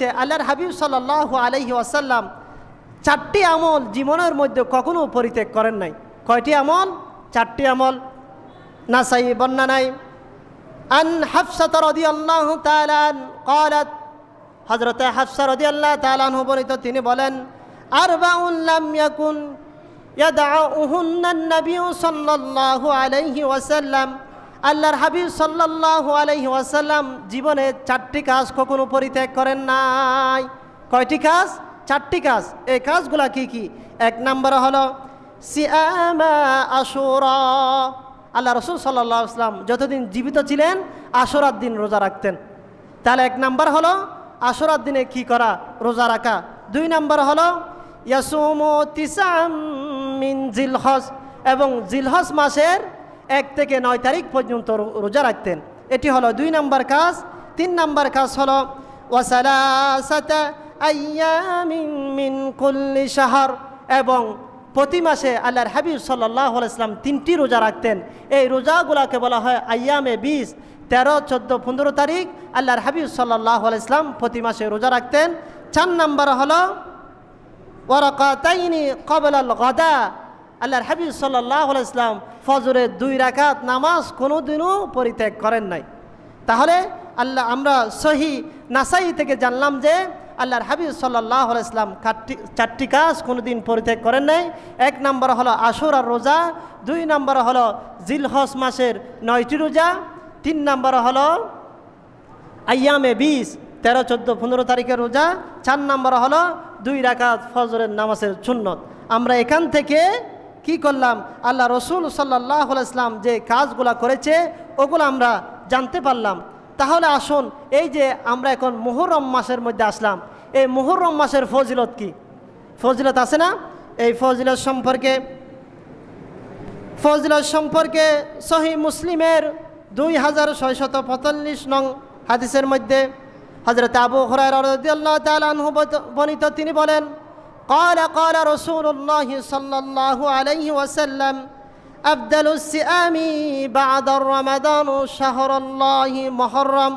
যে আল্লাহর হাবিব সাল্লাহ আলহি আসাল্লাম চারটি আমল জীবনের মধ্যে কখনো পরিত্যাগ করেন নাই। কয়টি আমল? চারটি আমল। নাসাই বন্যা নাই। আন হাফসা তরদি আল্লাহ তালান কলাত হজরত হাফসা রদি আল্লাহ তালান বলিত তিনি বলেন আর বাউল্লাম ইয়াকুন ইয়াদা উহুন্নান নবী সাল্লাল্লাহু আলাইহি ওয়াসাল্লাম আল্লাহর হাবিব সাল্লাল্লাহু আলাইহি ওয়াসাল্লাম জীবনে চারটি কাজ কখনো পরিত্যাগ করেন নাই। কয়টি কাজ? চারটি কাজ। এই কাজগুলা কি কি? এক নম্বর হলো, সিয়ামা আশুরা। আল্লাহ রসুল সাল্লাহ আসলাম যতদিন জীবিত ছিলেন, আশুরার দিন রোজা রাখতেন। তাহলে এক নাম্বার হলো, আশুরার দিনে কি করা? রোজা রাখা। দুই নাম্বার হলো, ইয়াসুমো তিসাম মিন জিলহজ। এবং জিলহস মাসের এক থেকে নয় তারিখ পর্যন্ত রোজা রাখতেন। এটি হলো দুই নাম্বার কাজ। তিন নাম্বার কাজ হলো, ওয়াসালাসাতা মিন কুল্লি শাহর। এবং প্রতি মাসে আল্লাহর হাবিব সাল্লাহ ইসলাম তিনটি রোজা রাখতেন। এই রোজাগুলাকে বলা হয় আয়ামে বিশ, তেরো, চোদ্দ, পনেরো তারিখ আল্লাহর হাবিব সাল্লাহ ইসলাম প্রতি মাসে রোজা রাখতেন। চার নম্বর হলো, ওয়ারাকাতাইনি কবলাল গদা। আল্লাহর হাবিব সাল্লাহ ইসলাম ফজরের দুই রাকাত নামাজ কোনোদিনও পরিত্যাগ করেন নাই। তাহলে আল্লাহ, আমরা সহি নাসাই থেকে জানলাম যে আল্লাহর হাবিব সাল্লাহ ইসলাম চারটি চারটি কাজ কোনোদিন পরিত্যাগ করেন নাই। এক নম্বর হলো আশুর আর রোজা, দুই নম্বর হলো জিলহস মাসের নয়টি রোজা, তিন নম্বর হলো আয়ামে বিশ, তেরো, চোদ্দ, পনেরো তারিখের রোজা, চার নম্বর হলো দুই রাকাত ফজরের নামাজের সুন্নত। আমরা এখান থেকে কি করলাম? আল্লাহ রসুল সাল্লাহ ইসলাম যে কাজগুলা করেছে, ওগুলো আমরা জানতে পারলাম। তাহলে আসুন, এই যে আমরা এখন মুহরম মাসের মধ্যে আসলাম, এই মুহরম মাসের ফজিলত কি? ফজিলত আছে না? এই ফজিলত সম্পর্কে, ফজলত সম্পর্কে সহি মুসলিমের দুই হাজার ছয়শত পঁয়তাল্লিশ নং হাদিসের মধ্যে হজরত আবু হরাই রাদিয়াল্লাহু বর্ণিত তিনি বলেন قال قال رسول الله صلى الله عليه وسلم أفضل الصيام بعد رمضان شهر الله محرم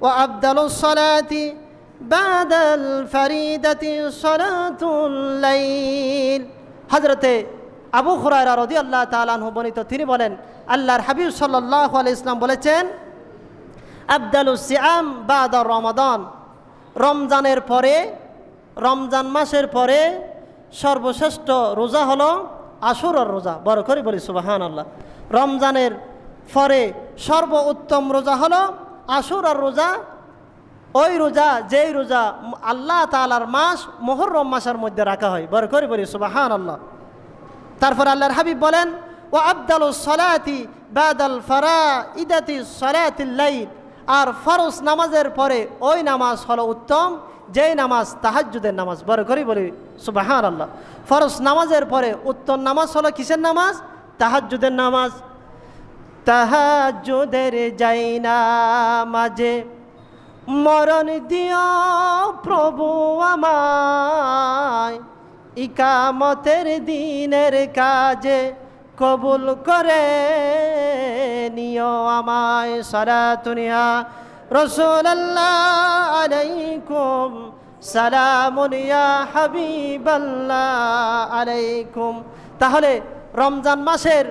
وأفضل الصلاة بعد الفريدة صلاة الليل حضرت আবু খুরায়রা রদি আল্লাহ তালানহু বর্ণিত তিনি বলেন আল্লাহর হাবিব সাল্লাহ ইসলাম বলেছেন আবদালু সিয়াম বাদা রমাদান রমজানের পরে রমজান মাসের পরে সর্বশ্রেষ্ঠ রোজা হলো আশুরর রোজা। বড় করে বলি সুবাহান আল্লাহ রমজানের পরে সর্ব উত্তম রোজা হলো আশুরার রোজা। ওই রোজা, যেই রোজা আল্লাহ তালার মাস মোহরম মাসের মধ্যে রাখা হয়। বড় করে বলি সুবাহান আল্লাহ তারপর আল্লাহর হাবিব বলেন ও আবদাল সলাতি বাদাল ফরা ইদাতি সলাতিল্লাইল আর ফরজ নামাজের পরে ওই নামাজ হলো উত্তম। যেই নামাজ তাহাজ্জুদের নামাজ বড় করি বলি সুবাহান আল্লাহ ফরজ নামাজের পরে উত্তর নামাজ হলো কিসের নামাজ? তাহাজ্জুদের নামাজ। তাহাজ্জুদের যাই না মাঝে মরণ দিও প্রভু আমায়। ইকামতের দিনের কাজে কবুল করে নিও আমায় সরাতুনিয়া রসুল্লাহ আলাইকুম। সালামুনিয়া হাবিবাল্লাহ আলাইকুম। তাহলে রমজান মাসের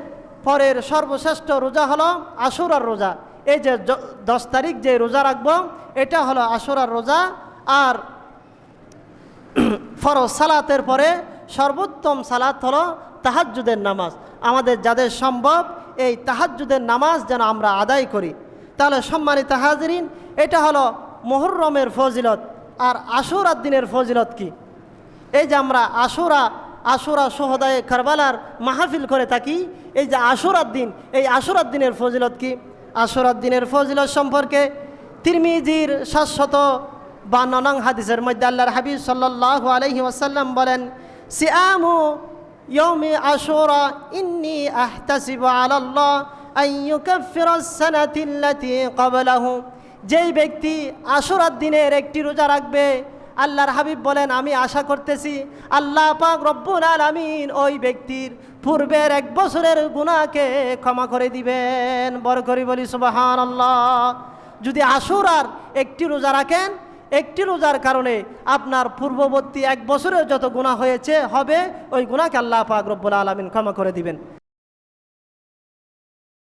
পরের সর্বশ্রেষ্ঠ রোজা হলো আশুরার রোজা। এই যে দশ তারিখ যে রোজা রাখব, এটা হলো আশুরার রোজা। আর ফরজ সালাতের পরে সর্বোত্তম সালাত হলো তাহাজ্জুদের নামাজ। আমাদের যাদের সম্ভব এই তাহাজ্জুদের নামাজ যেন আমরা আদায় করি। তাহলে সম্মানিত হাজরিন, এটা হলো মোহরমের ফজিলত। আর আশুরার দিনের ফজিলত কি? এই যে আমরা আশুরা আশুরা সোহদায় কারবালার মাহফিল করে থাকি, এই যে আশুরার দিন, এই আশুরার দিনের ফজিলত কি? আশুরার দিনের ফজিলত সম্পর্কে তিরমিজির শাশ্বত বা ননং হাদিসের মধ্যে আল্লাহর হাবিব সাল্লাহ আলহি ওয়াসাল্লাম বলেন, সিয়ামু ইয়মি আশুরা ইন্নি আহতাসিবু আলাল্লাহ যেই ব্যক্তি আশুরার দিনের একটি রোজা রাখবে, আল্লাহর হাবিব বলেন, আমি আশা করতেছি আল্লাহ পাক রব্বুল আলামিন ওই ব্যক্তির পূর্বের এক বছরের গুণাকে ক্ষমা করে দিবেন। বর করি বলি সুবাহান আল্লাহ যদি আশুরার একটি রোজা রাখেন, একটি রোজার কারণে আপনার পূর্ববর্তী এক বছরের যত গুণা হয়েছে, হবে ওই গুণাকে আল্লাহ পাক রব্বুল আলমিন ক্ষমা করে দিবেন।